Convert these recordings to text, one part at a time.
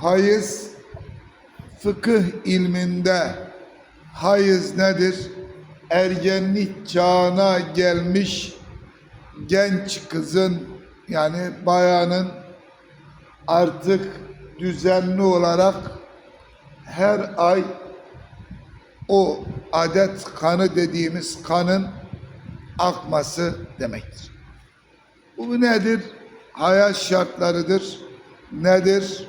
Hayız fıkıh ilminde hayız nedir? Ergenlik çağına gelmiş genç kızın yani bayanın artık düzenli olarak her ay o adet kanı dediğimiz kanın akması demektir. Bu nedir? Hayat şartlarıdır. Nedir?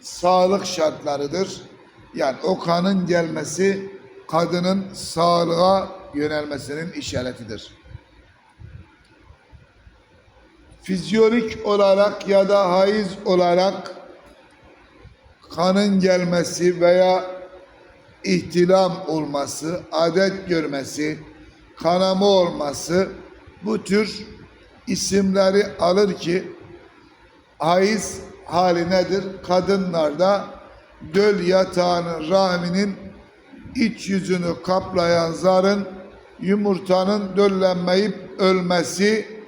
Sağlık şartlarıdır. Yani o kanın gelmesi kadının sağlığa yönelmesinin işaretidir. Fizyolik olarak ya da haiz olarak kanın gelmesi veya ihtilam olması, adet görmesi, kanama olması bu tür isimleri alır ki haiz hali nedir? Kadınlarda döl yatağının rahminin iç yüzünü kaplayan zarın yumurtanın döllenmeyip ölmesi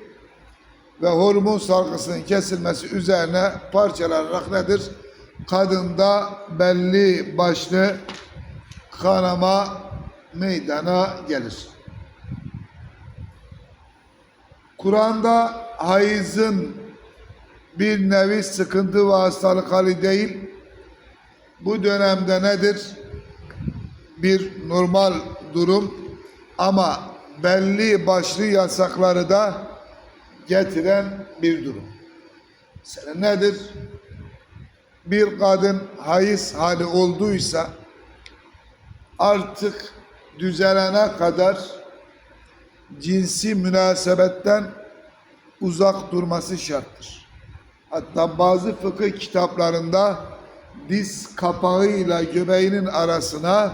ve hormon salgısının kesilmesi üzerine parçalanarak nedir? Kadında belli başlı kanama meydana gelir. Kur'an'da hayızın bir nevi sıkıntı ve hastalık hali değil. Bu dönemde nedir? Bir normal durum ama belli başlı yasakları da getiren bir durum. Mesela nedir? Bir kadın hayız hali olduysa artık düzelene kadar cinsi münasebetten uzak durması şarttır. Hatta bazı fıkıh kitaplarında diz kapağıyla göbeğinin arasına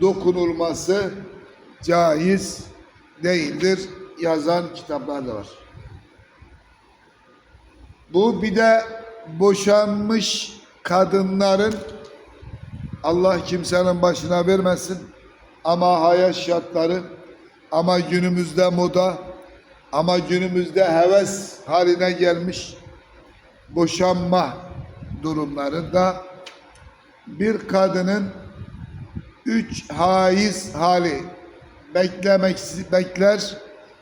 dokunulması caiz değildir yazan kitaplar da var. Bu bir de boşanmış kadınların Allah kimsenin başına vermesin ama hayat şartları ama günümüzde moda ama günümüzde heves haline gelmiş boşanma durumlarında bir kadının üç haiz hali beklemek bekler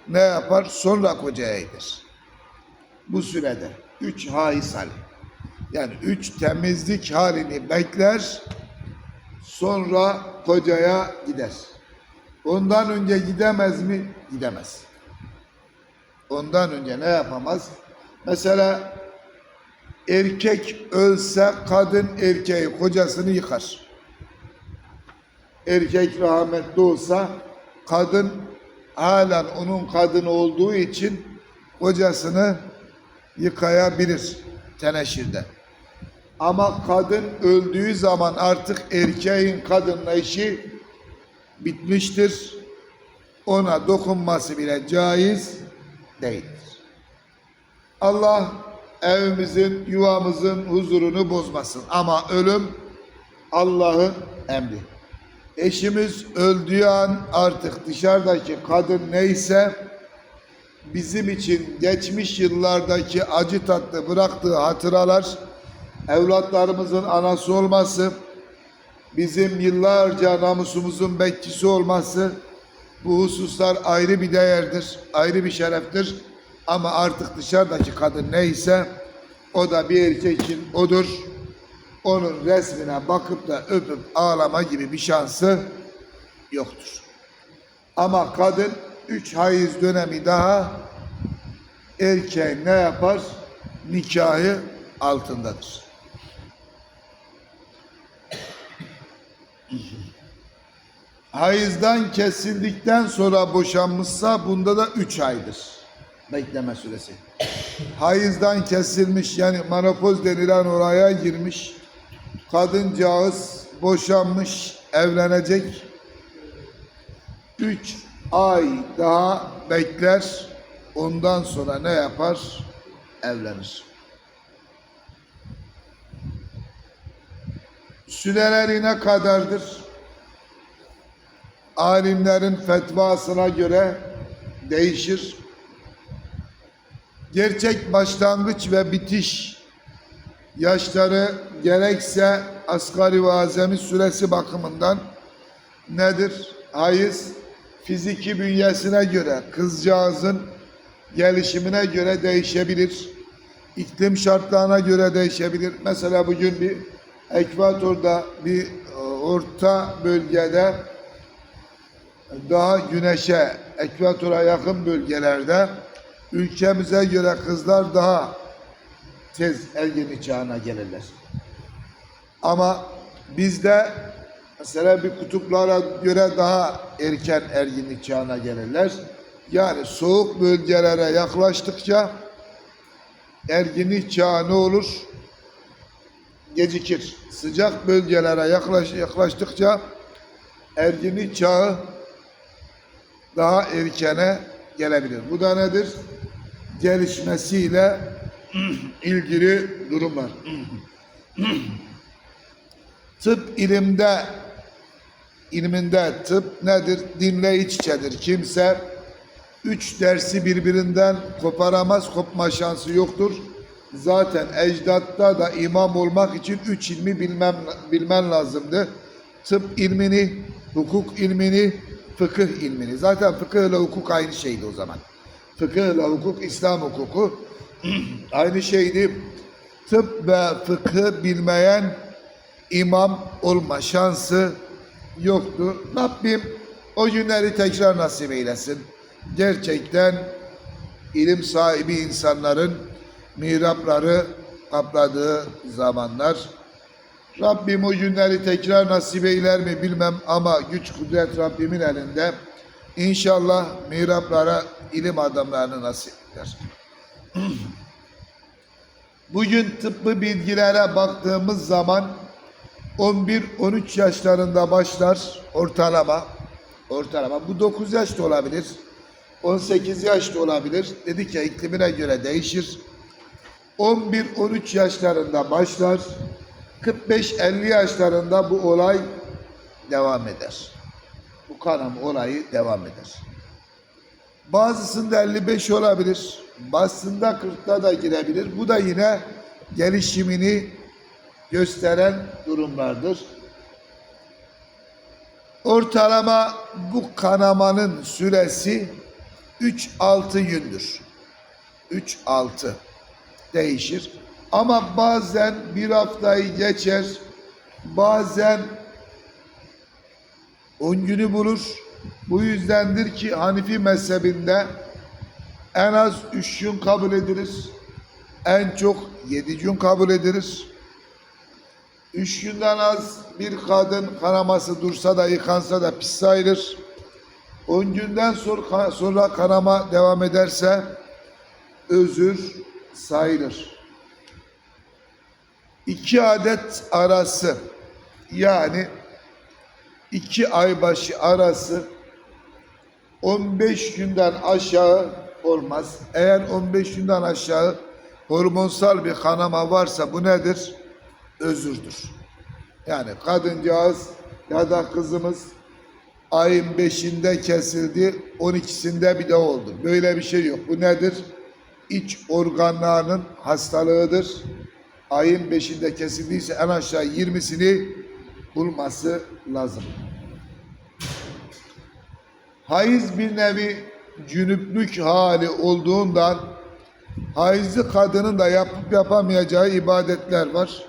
ne yapar sonra kocaya gider. Bu sürede üç haiz hali yani üç temizlik halini bekler sonra kocaya gider. Ondan önce gidemez mi? Gidemez. Ondan önce ne yapamaz? Mesela erkek ölse kadın erkeği kocasını yıkar. Erkek rahmetli olsa kadın halen onun kadını olduğu için kocasını yıkayabilir teneşirde. Ama kadın öldüğü zaman artık erkeğin kadınla işi bitmiştir. Ona dokunması bile caiz değildir. Allah evimizin, yuvamızın huzurunu bozmasın. Ama ölüm Allah'ın emri. Eşimiz öldüğü an artık dışarıdaki kadın neyse bizim için geçmiş yıllardaki acı tatlı bıraktığı hatıralar evlatlarımızın anası olması, bizim yıllarca namusumuzun bekçisi olması bu hususlar ayrı bir değerdir, ayrı bir şereftir. Ama artık dışarıdaki kadın neyse o da bir erkek için odur. Onun resmine bakıp da öpüp ağlama gibi bir şansı yoktur. Ama kadın üç hayız dönemi daha erkeğin ne yapar? Nikahı altındadır. Hayızdan kesildikten sonra boşanmışsa bunda da üç aydır bekleme süresi. Hayızdan kesilmiş yani menopoz denilen oraya girmiş. Kadıncağız boşanmış, evlenecek. Üç ay daha bekler. Ondan sonra ne yapar? Evlenir. Süreleri ne kadardır? Alimlerin fetvasına göre değişir. Gerçek başlangıç ve bitiş Yaşları gerekse asgari ve süresi bakımından nedir? Hayız fiziki bünyesine göre kızcağızın gelişimine göre değişebilir. İklim şartlarına göre değişebilir. Mesela bugün bir ekvatorda bir e, orta bölgede daha güneşe, ekvatora yakın bölgelerde ülkemize göre kızlar daha tez ergenlik çağına gelirler. Ama bizde mesela bir kutuplara göre daha erken erginlik çağına gelirler. Yani soğuk bölgelere yaklaştıkça erginlik çağı ne olur? Gecikir. Sıcak bölgelere yaklaş, yaklaştıkça erginlik çağı daha erkene gelebilir. Bu da nedir? Gelişmesiyle ilgili durumlar. tıp ilimde ilminde tıp nedir? Dinle iç içedir. Kimse üç dersi birbirinden koparamaz, kopma şansı yoktur. Zaten ecdatta da imam olmak için üç ilmi bilmem, bilmen lazımdı. Tıp ilmini, hukuk ilmini, fıkıh ilmini. Zaten fıkıh ile hukuk aynı şeydi o zaman. Fıkıh hukuk, İslam hukuku aynı şeydi. Tıp ve fıkıh bilmeyen imam olma şansı yoktu. Rabbim o günleri tekrar nasip eylesin. Gerçekten ilim sahibi insanların mihrapları kapladığı zamanlar. Rabbim o günleri tekrar nasip eyler mi bilmem ama güç kudret Rabbimin elinde. İnşallah mihraplara ilim adamlarını nasip eder. Bugün tıbbi bilgilere baktığımız zaman 11-13 yaşlarında başlar ortalama. Ortalama. Bu 9 yaş da olabilir. 18 yaş da olabilir. Dedik ya iklimine göre değişir. 11-13 yaşlarında başlar. 45-50 yaşlarında bu olay devam eder. Bu kanama olayı devam eder. Bazısında 55 olabilir. Bazısında 40'ta da girebilir. Bu da yine gelişimini gösteren durumlardır. Ortalama bu kanamanın süresi 3-6 gündür. 3-6 değişir. Ama bazen bir haftayı geçer, bazen 10 günü bulur. Bu yüzdendir ki Hanifi mezhebinde en az 3 gün kabul edilir. En çok 7 gün kabul edilir. Üç günden az bir kadın kanaması dursa da yıkansa da pis sayılır. On günden sonra, sonra kanama devam ederse özür sayılır. İki adet arası yani iki ay başı arası 15 günden aşağı olmaz. Eğer 15 günden aşağı hormonsal bir kanama varsa bu nedir? özürdür. Yani kadıncağız ya da kızımız ayın beşinde kesildi, on ikisinde bir de oldu. Böyle bir şey yok. Bu nedir? İç organlarının hastalığıdır. Ayın beşinde kesildiyse en aşağı yirmisini bulması lazım. Hayız bir nevi cünüplük hali olduğundan hayızlı kadının da yapıp yapamayacağı ibadetler var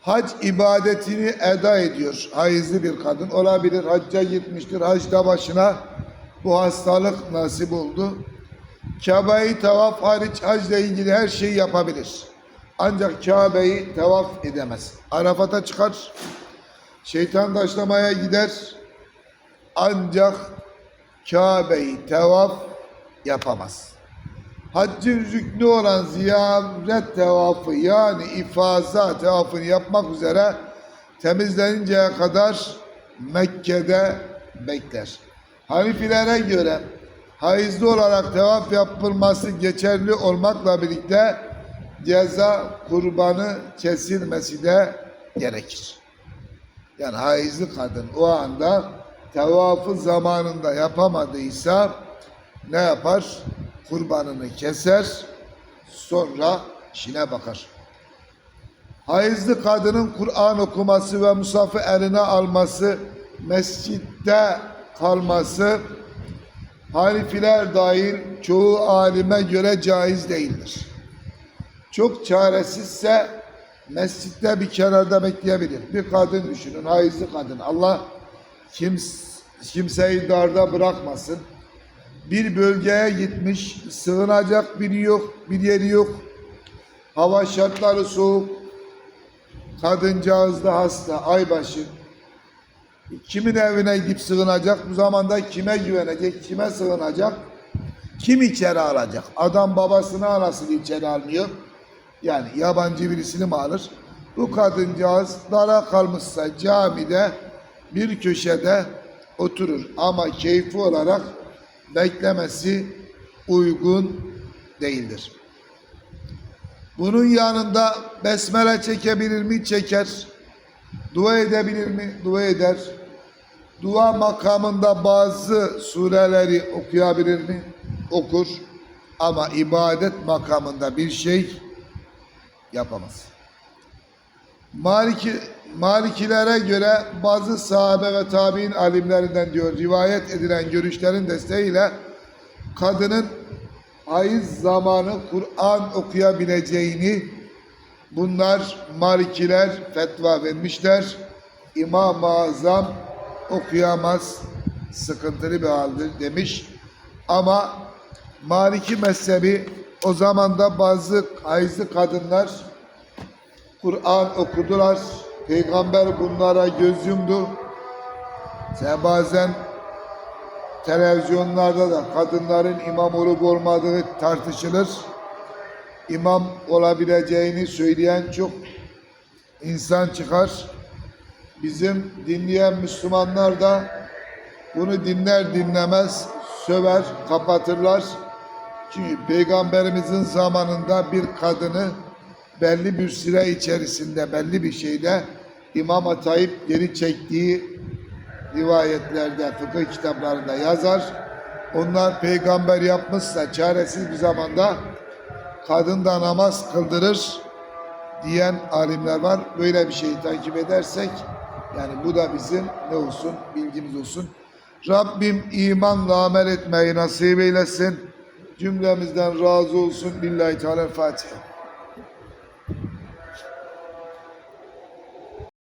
hac ibadetini eda ediyor. Hayızlı bir kadın olabilir. Hacca gitmiştir. Hacda başına bu hastalık nasip oldu. Kabe'yi tavaf hariç hacla ilgili her şeyi yapabilir. Ancak Kabe'yi tavaf edemez. Arafat'a çıkar. Şeytan taşlamaya gider. Ancak Kabe'yi tavaf yapamaz haccın rüknü olan ziyaret tevafı yani ifaza tevafını yapmak üzere temizleninceye kadar Mekke'de bekler. Hanifilere göre hayızlı olarak tevaf yapılması geçerli olmakla birlikte ceza kurbanı kesilmesi de gerekir. Yani hayızlı kadın o anda tevafı zamanında yapamadıysa ne yapar? kurbanını keser, sonra işine bakar. Hayızlı kadının Kur'an okuması ve musafı eline alması, mescitte kalması, Hanifiler dahil çoğu alime göre caiz değildir. Çok çaresizse mescitte bir kenarda bekleyebilir. Bir kadın düşünün, hayızlı kadın. Allah kims, kimseyi darda bırakmasın. Bir bölgeye gitmiş, sığınacak biri yok, bir yeri yok. Hava şartları soğuk, kadıncağız da hasta, aybaşı. Kimin evine gidip sığınacak? Bu zamanda kime güvenecek? Kime sığınacak? Kim içeri alacak? Adam babasını anasını içeri almıyor. Yani yabancı birisini mi alır? Bu kadıncağız dara kalmışsa camide bir köşede oturur. Ama keyfi olarak beklemesi uygun değildir. Bunun yanında besmele çekebilir mi? Çeker. Dua edebilir mi? Dua eder. Dua makamında bazı sureleri okuyabilir mi? Okur. Ama ibadet makamında bir şey yapamaz. Maliki, Malikilere göre bazı sahabe ve tabi'in alimlerinden diyor rivayet edilen görüşlerin desteğiyle kadının hayız zamanı Kur'an okuyabileceğini bunlar Malikiler fetva vermişler. İmam-ı Azam okuyamaz sıkıntılı bir haldir demiş. Ama Maliki mezhebi o zaman da bazı hayızlı kadınlar Kur'an okudular. Peygamber bunlara göz yumdu. Sen bazen televizyonlarda da kadınların imam olup olmadığı tartışılır. İmam olabileceğini söyleyen çok insan çıkar. Bizim dinleyen Müslümanlar da bunu dinler dinlemez söver, kapatırlar. Çünkü Peygamberimizin zamanında bir kadını belli bir süre içerisinde belli bir şeyde imam atayıp geri çektiği rivayetlerde, fıkıh kitaplarında yazar. Onlar peygamber yapmışsa çaresiz bir zamanda kadın da namaz kıldırır diyen alimler var. Böyle bir şeyi takip edersek yani bu da bizim ne olsun bilgimiz olsun. Rabbim imanla amel etmeyi nasip eylesin. Cümlemizden razı olsun. Billahi Teala Fatiha.